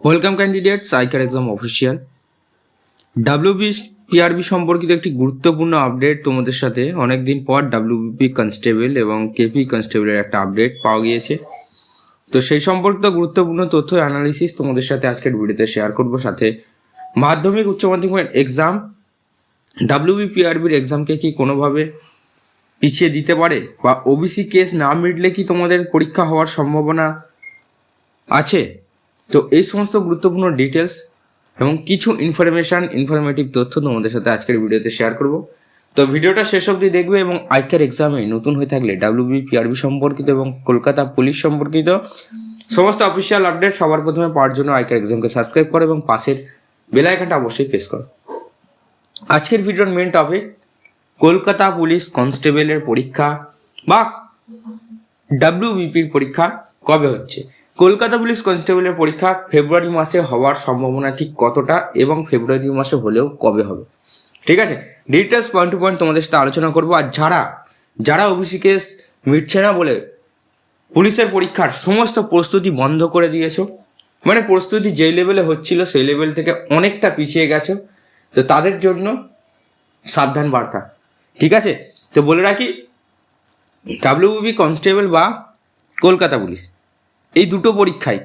Welcome candidates সাইকার exam official WB PRB সম্পর্কিত একটি গুরুত্বপূর্ণ আপডেট তোমাদের সাথে অনেকদিন পর ডাব্লিউবিপি কনস্টেবল এবং কেপি কনস্টেবলের একটা আপডেট পাওয়া গিয়েছে। তো সেই সম্পর্কিত গুরুত্বপূর্ণ তথ্য অ্যানালিসিস তোমাদের সাথে আজকের ভিডিওতে শেয়ার করব। সাথে মাধ্যমিক, উচ্চ মাধ্যমিক এক্সাম ডাব্লিউবি পিআরবির এক্সামকে কি কোনোভাবে পিছিয়ে দিতে পারে বা ওবিসি কেস না মিটলে কি তোমাদের পরীক্ষা হওয়ার সম্ভাবনা আছে? তো এই সমস্ত গুরুত্বপূর্ণ ডিটেলস এবং কিছু ইনফরমেশান ইনফরমেটিভ তথ্য তোমাদের সাথে আজকের ভিডিওতে শেয়ার করব। তো ভিডিওটা শেষ অবধি দেখবে এবং আইকার এক্সামে নতুন হয়ে থাকলে ডাব্লিউবি পিআরবি সম্পর্কিত এবং কলকাতা পুলিশ সম্পর্কিত সমস্ত অফিসিয়াল আপডেট সবার প্রথমে পাওয়ার জন্য আইকার এক্সামকে সাবস্ক্রাইব করো এবং পাশের বেল আইকনটা অবশ্যই প্রেস করো। আজকের ভিডিওর মেন টপিক কলকাতা পুলিশ কনস্টেবলের পরীক্ষা বা ডাব্লিউবিপির পরীক্ষা। কবে হচ্ছে? কলকাতা পুলিশ কনস্টেবলের পরীক্ষা ফেব্রুয়ারি মাসে হওয়ার সম্ভাবনা ঠিক কতটা এবং ফেব্রুয়ারি মাসে হলেও কবে হবে? ঠিক আছে? ডিটেলস পয়েন্ট টু পয়েন্ট তোমাদের সাথে আলোচনা করব। আর যারা যারা কেস মিটছে না বলে পুলিশের পরীক্ষার সমস্ত প্রস্তুতি বন্ধ করে দিয়েছ মানে প্রস্তুতি যে লেভেলে হচ্ছিল সেই লেভেল থেকে অনেকটা পিছিয়ে গেছো, তো তাদের জন্য সাবধান বার্তা। ঠিক আছে? তো বলে রাখি ডাব্লিউবি কনস্টেবল বা কলকাতা পুলিশ। এই দুটো পরীক্ষায়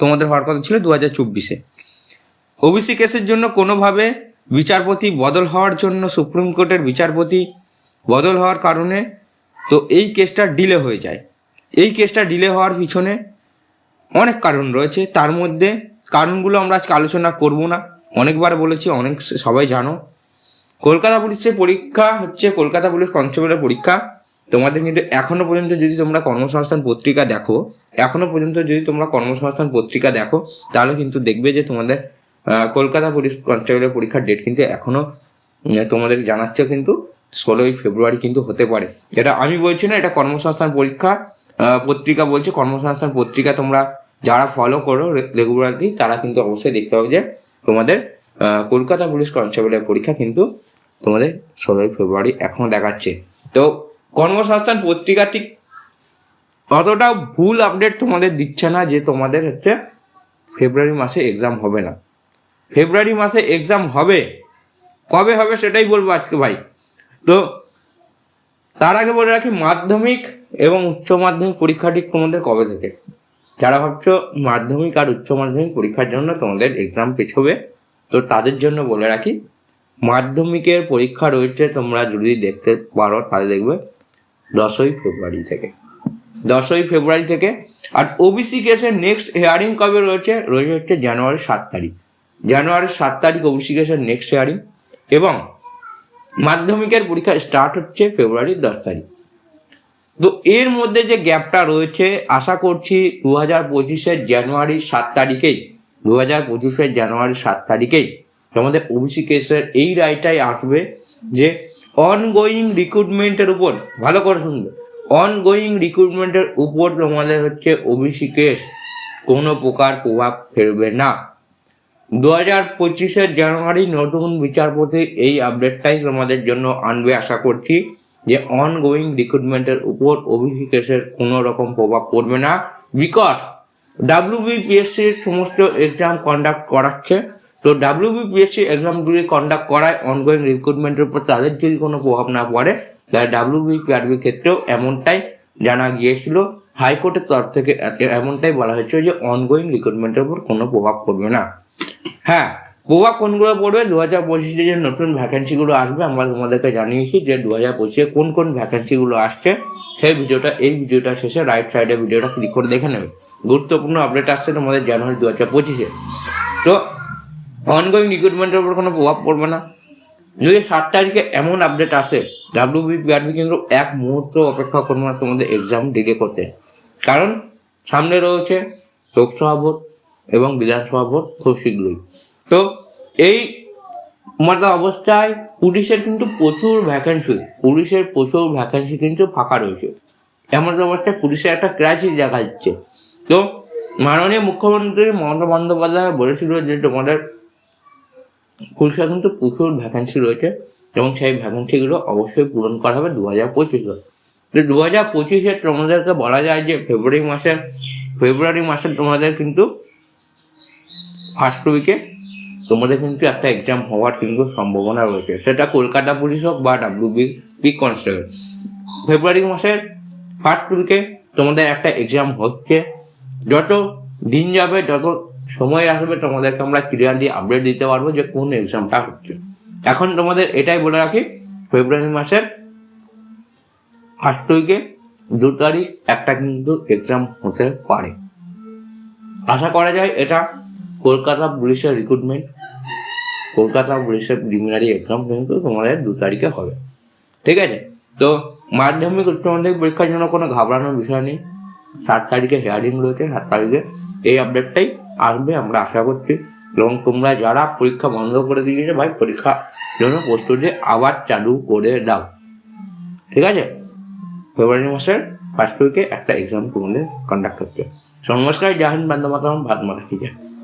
তোমাদের হওয়ার কথা ছিল দু হাজার চব্বিশে। ওবিসি কেসের জন্য কোনোভাবে বিচারপতি বদল হওয়ার জন্য সুপ্রিম কোর্টের বিচারপতি বদল হওয়ার কারণে তো এই কেসটা ডিলে হয়ে যায়। এই কেসটা ডিলে হওয়ার পিছনে অনেক কারণ রয়েছে। তার মধ্যে কারণগুলো আমরা আজকে আলোচনা করব না। অনেকবার বলেছি, অনেক সবাই জানো। কলকাতা পুলিশের পরীক্ষা হচ্ছে কলকাতা পুলিশ কনস্টেবলের পরীক্ষা। তোমাদের কিন্তু এখনও পর্যন্ত যদি তোমরা কর্মসংস্থান পত্রিকা দেখো, এখনও পর্যন্ত যদি তোমরা কর্মসংস্থান পত্রিকা দেখো, তাহলে কিন্তু দেখবে যে তোমাদের কলকাতা পুলিশ কনস্টেবলের পরীক্ষার ডেট কিন্তু এখনও তোমাদের জানাচ্ছে কিন্তু ষোলোই ফেব্রুয়ারি কিন্তু হতে পারে। এটা আমি বলছি না, এটা কর্মসংস্থান পরীক্ষা পত্রিকা বলছে, কর্মসংস্থান পত্রিকা তোমরা যারা ফলো করো রেগুলারলি তারা কিন্তু অবশ্যই দেখতে হবে যে তোমাদের কলকাতা পুলিশ কনস্টেবলের পরীক্ষা কিন্তু তোমাদের ষোলোই ফেব্রুয়ারি এখনও দেখাচ্ছে। তো কর্মসংস্থান পত্রিকা ঠিক অতটাও ভুল আপডেট তোমাদের দিচ্ছে না যে তোমাদের হচ্ছে ফেব্রুয়ারি মাসে এক্সাম হবে না। ফেব্রুয়ারি মাসে এক্সাম হবে। কবে হবে সেটাই বলব আজকে ভাই। তো তার আগে বলে রাখি, মাধ্যমিক এবং উচ্চ মাধ্যমিক পরীক্ষা ঠিক তোমাদের কবে থেকে? যারা ভাবছ মাধ্যমিক আর উচ্চ মাধ্যমিক পরীক্ষার জন্য তোমাদের এক্সাম পেছবে, তো তাদের জন্য বলে রাখি, মাধ্যমিকের পরীক্ষা রয়েছে, তোমরা যদি দেখতে পারো তাহলে দেখবে। দশই ফেব্রুয়ারি থেকে। দশই ফেব্রুয়ারি থেকে। আর ওবিসি কেসের নেক্সট হেয়ারিং কবে রয়েছে? রয়েছে হচ্ছে জানুয়ারির সাত তারিখ। জানুয়ারির সাত তারিখ ওবিসি কেসের নেক্সট হেয়ারিং এবং মাধ্যমিকের পরীক্ষা স্টার্ট হচ্ছে ফেব্রুয়ারির দশ তারিখ। তো এর মধ্যে যে গ্যাপটা রয়েছে, আশা করছি দু হাজার পঁচিশের জানুয়ারির সাত তারিখেই দু হাজার পঁচিশের জানুয়ারির সাত তারিখেই তোমাদের ওবিসি কেসের এই রায়টাই আসবে যে অনগোয়িং রিক্রুটমেন্টের উপর, ভালো করে শুনবে। অনগোয়িং রিক্রুটমেন্টের উপর তোমাদের হচ্ছে ওবিসি কোনো প্রকার প্রভাব ফেলবে না। দু হাজার পঁচিশের জানুয়ারি নতুন বিচারপতি এই আপডেটটাই তোমাদের জন্য আনবে আশা করছি, যে অনগোয়িং রিক্রুটমেন্টের উপর ওবিসি কোনো রকম প্রভাব পড়বে না। বিকজ ডাব্লিউবিপিএসসির সমস্ত এক্সাম কন্ডাক্ট করাচ্ছে তো ডাব্লিউবিপিএসসি এক্সামগুলি কন্ডাক্ট করায় অনগোয়িং রিক্রুটমেন্টের উপর তাদের যদি কোনো প্রভাব না পড়ে, তাহলে ডাব্লিউবিপিআরবির ক্ষেত্রেও এমনটাই জানা গিয়েছিল। হাইকোর্টের তরফ থেকে এমনটাই বলা হয়েছিল যে অনগোয়িং রিক্রুটমেন্টের উপর কোনো প্রভাব পড়বে না। হ্যাঁ প্রভাব কোনগুলো পড়বে? দু হাজার পঁচিশে যে নতুন ভ্যাকেন্সিগুলো আসবে, আমরা তোমাদেরকে জানিয়েছি যে দু হাজার পঁচিশে কোন কোন ভ্যাকেন্সিগুলো আসছে, সেই ভিডিওটা, এই ভিডিওটা শেষে রাইট সাইডে ভিডিওটা ক্লিক করে দেখে নেবে। গুরুত্বপূর্ণ আপডেট আসছে তোমাদের জানুয়ারি দু হাজার পঁচিশে। তো অনগোয়িং রিক্রুটমেন্টের উপর কোনো প্রভাব পড়বে না। যদি সাত তারিখে এমন আপডেট আসে ডাব্লিউবিপিআরবি কিন্তু এক মুহূর্ত অপেক্ষা করবে না তোমাদের এক্সাম ডিলে করতে। কারণ সামনে রয়েছে লোকসভা ভোট এবং বিধানসভা ভোট খুব শীঘ্রই। তো এই মতো অবস্থায় পুলিশের কিন্তু প্রচুর ভ্যাকেন্সি পুলিশের প্রচুর ভ্যাকেন্সি কিন্তু ফাঁকা রয়েছে। এমন অবস্থায় পুলিশের একটা ক্রাইসিস দেখা যাচ্ছে তো মাননীয় মুখ্যমন্ত্রী মমতা বন্দ্যোপাধ্যায় বলেছিল যে তোমাদের পুলিশে কিন্তু প্রচুর ভ্যাকেন্সি রয়েছে এবং সেই ভ্যাকেন্সিগুলো অবশ্যই পূরণ করা হবে দু হাজার পঁচিশে তো দু হাজার পঁচিশে তোমাদেরকে বলা যায় যে ফেব্রুয়ারি মাসে ফেব্রুয়ারি মাসে তোমাদের কিন্তু ফার্স্ট উইকে তোমাদের কিন্তু একটা এক্সাম হওয়ার কিন্তু সম্ভাবনা রয়েছে। সেটা কলকাতা পুলিশ হোক বা ডাব্লিউবিপি কনস্টেবল ফেব্রুয়ারি মাসের ফার্স্ট উইকে তোমাদের একটা এক্সাম হচ্ছে। যত দিন যাবে, যত সময় আসবে তোমাদেরকে আমরা ক্লিয়ারলি আপডেট দিতে পারব যে কোন এক্সামটা হচ্ছে। এখন তোমাদের এটাই বলে রাখি ফেব্রুয়ারি মাসের ফার্স্ট উইকে দু তারিখ একটা কিন্তু এক্সাম হতে পারে। আশা করা যায় এটা কলকাতা পুলিশের রিক্রুটমেন্ট কলকাতা পুলিশের প্রিলিমিনারি এক্সাম কিন্তু তোমাদের দু তারিখে হবে। ঠিক আছে? তো মাধ্যমিক উচ্চ মাধ্যমিক পরীক্ষার জন্য কোনো ঘাবড়ানোর বিষয় নেই। সাত তারিখে হেয়ারিং রয়েছে, সাত তারিখে এই আপডেটটাই আসবে, আমরা আশা করছি। এবং তোমরা যারা পরীক্ষা বন্ধ করে দিয়েছে ভাই পরীক্ষা জন্য প্রস্তুতি আবার চালু করে দাও। ঠিক আছে? ফেব্রুয়ারি মাসের ফার্স্ট উইকে একটা এক্সাম তোমাদের কন্ডাক্ট হচ্ছে। নমস্কার জাহিন বান্ধব মাতাম ভাত মাথা যায়